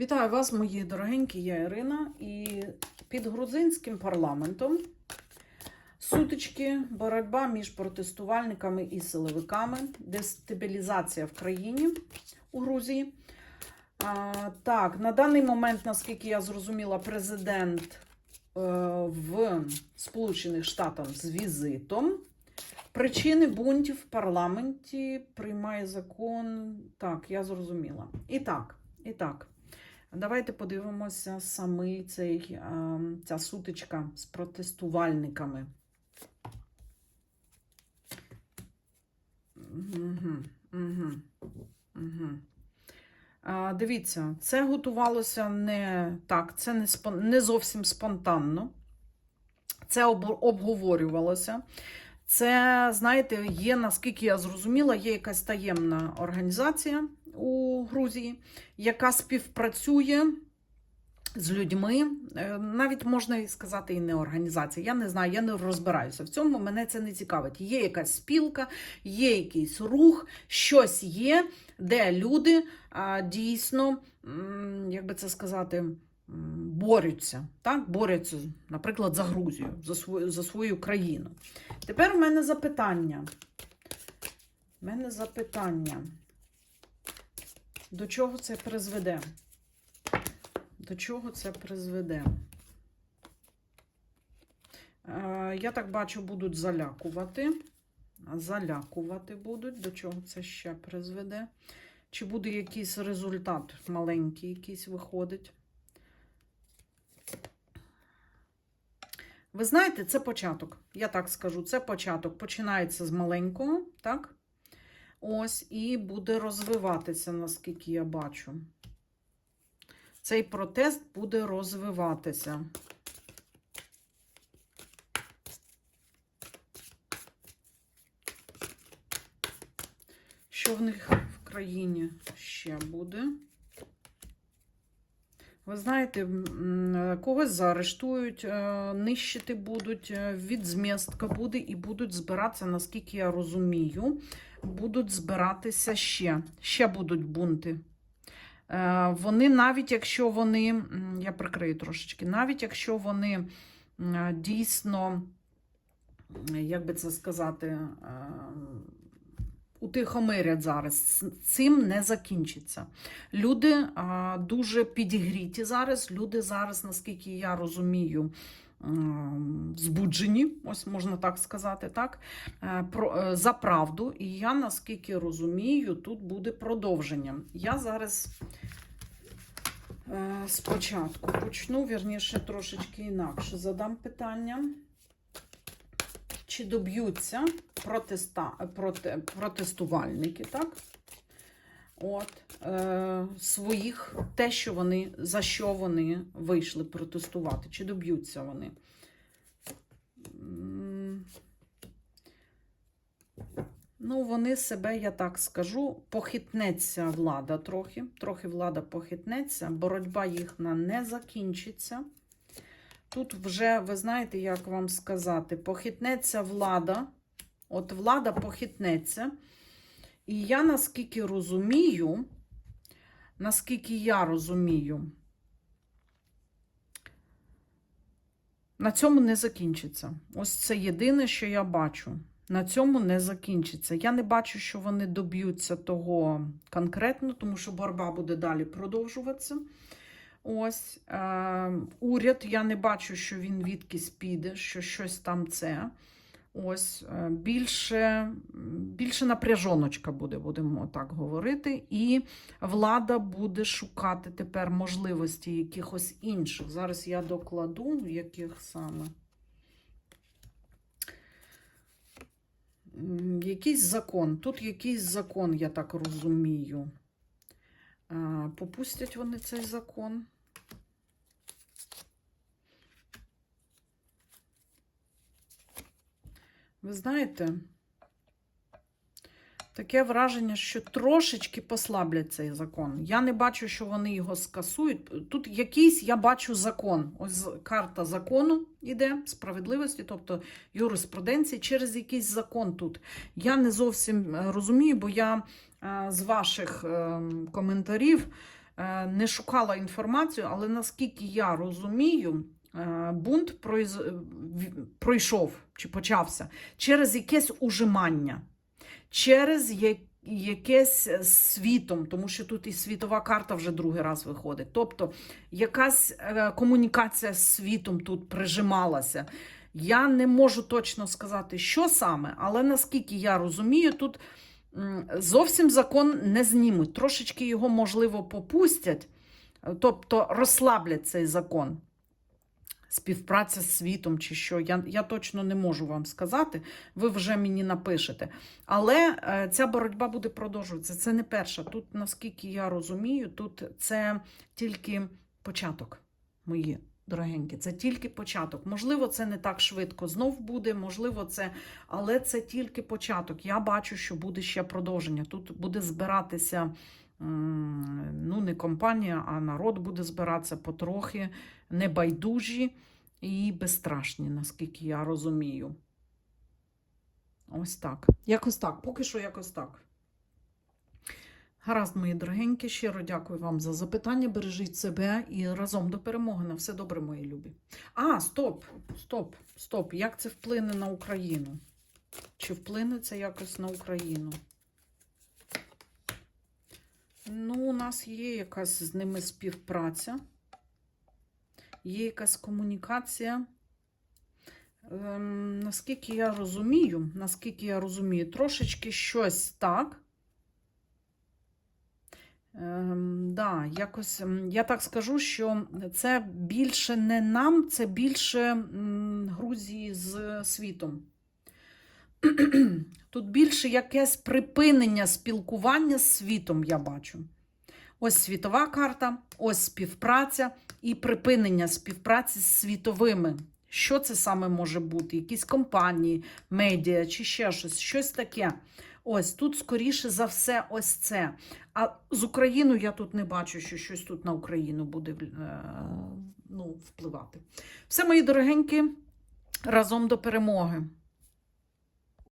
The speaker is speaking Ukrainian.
Вітаю вас, мої дорогенькі, я Ірина. І під грузинським парламентом сутички, боротьба між протестувальниками і силовиками, дестабілізація в країні у Грузії. А, так, на даний момент, наскільки я зрозуміла, президент е, в Сполучених Штатах з візитом. Причини бунтів в парламенті приймає закон. Так, я зрозуміла. І так, і так. Давайте подивимося самий цей, ця сутичка з протестувальниками. Угу, угу, угу. А, дивіться, це готувалося не так, це не, не зовсім спонтанно. Це об, обговорювалося. Це, знаєте, є, наскільки я зрозуміла, є якась таємна організація у Грузії, яка співпрацює з людьми. Е, Навіть можна і сказати, і не організація. Я не знаю, я не розбираюся. В цьому мене це не цікавить. Є якась спілка, є якийсь рух, щось є, де люди дійсно, як би це сказати, борються, так? борються, наприклад, за Грузію, за свою, за свою країну. Тепер у мене запитання. У мене запитання. До чого це призведе? До чого це призведе? Е, я так бачу, будуть залякувати. Залякувати будуть. До чого це ще призведе? Чи буде якийсь результат маленький, якийсь виходить? Ви знаєте, це початок. Я так скажу, це початок. Починається з маленького, так? Ось, і буде розвиватися, наскільки я бачу. Цей протест буде розвиватися. Що в них в країні ще буде? Ви знаєте, когось заарештують, е, нищити будуть, е, відзмістка буде і будуть збиратися, наскільки я розумію, будуть збиратися ще. Ще будуть бунти. Е, Вони навіть якщо вони, я прикрию трошечки, навіть якщо вони дійсно, як би це сказати, утихомирять зараз, цим не закінчиться. Люди а, дуже підігріті зараз. Люди зараз, наскільки я розумію, збуджені, ось можна так сказати, так, е, про, е, за правду. І я, наскільки розумію, тут буде продовження. Я зараз е, спочатку почну, вірніше, трошечки інакше задам питання. Чи доб'ються протеста, проте, протестувальники, так? От, е, своїх, те, що вони, за що вони вийшли протестувати, чи доб'ються вони? Ну, вони себе, я так скажу, похитнеться влада трохи. Трохи влада похитнеться, боротьба їхня не закінчиться. Тут вже, ви знаєте, як вам сказати, похитнеться влада. От влада похитнеться. І я наскільки розумію, наскільки я розумію, на цьому не закінчиться. Ось це єдине, що я бачу. На цьому не закінчиться. Я не бачу, що вони доб'ються того конкретно, тому що боротьба буде далі продовжуватися. Ось е, уряд, я не бачу, що він відкись піде, що щось там це. Ось е, більше, більше напряжоночка буде, будемо так говорити. І влада буде шукати тепер можливості якихось інших. Зараз я докладу, в яких саме. Якийсь закон. Тут якийсь закон, я так розумію. Попустять вони цей закон. Ви знаєте, таке враження, що трошечки послаблять цей закон. Я не бачу, що вони його скасують. Тут якийсь я бачу закон. Ось карта закону іде, справедливості, тобто юриспруденції, через якийсь закон тут. Я не зовсім е, розумію, бо я е, з ваших е, коментарів е, не шукала інформацію, але наскільки я розумію, бунт пройшов чи почався через якесь ужимання, через якесь е, світом, тому що тут і світова карта вже другий раз виходить. Тобто якась е, комунікація з світом тут прижималася. Я не можу точно сказати, що саме, але наскільки я розумію, тут зовсім закон не знімуть. Трошечки його, можливо, попустять, е, тобто розслаблять цей закон. Співпраця з світом чи що. Я, я точно не можу вам сказати, ви вже мені напишете. Але е, ця боротьба буде продовжуватися. Це не перша. Тут, наскільки я розумію, тут це тільки початок, мої дорогенькі. Це тільки початок. Можливо, це не так швидко знов буде, можливо, це, але це тільки початок. Я бачу, що буде ще продовження. Тут буде збиратися. Ну, не компанія, а народ буде збиратися потрохи, небайдужі і безстрашні, наскільки я розумію. Ось так. Якось так. Поки що якось так. Гаразд, мої дорогенькі, щиро дякую вам за запитання. Бережіть себе і разом до перемоги. На все добре, мої любі. А, стоп, стоп, стоп. Як це вплине на Україну? Чи вплине це якось на Україну? Ну, у нас є якась з ними співпраця, є якась комунікація. Ем, наскільки я розумію, наскільки я розумію, трошечки щось так. Ем, да, якось, я так скажу, що це більше не нам, це більше Грузії з світом. Тут більше якесь припинення спілкування з світом, я бачу. Ось світова карта, ось співпраця і припинення співпраці з світовими. Що це саме може бути? Якісь компанії, медіа чи ще щось, щось таке. Ось тут, скоріше за все, ось це. А з Україною я тут не бачу, що щось тут на Україну буде е, ну, впливати. Все, мої дорогенькі, разом до перемоги.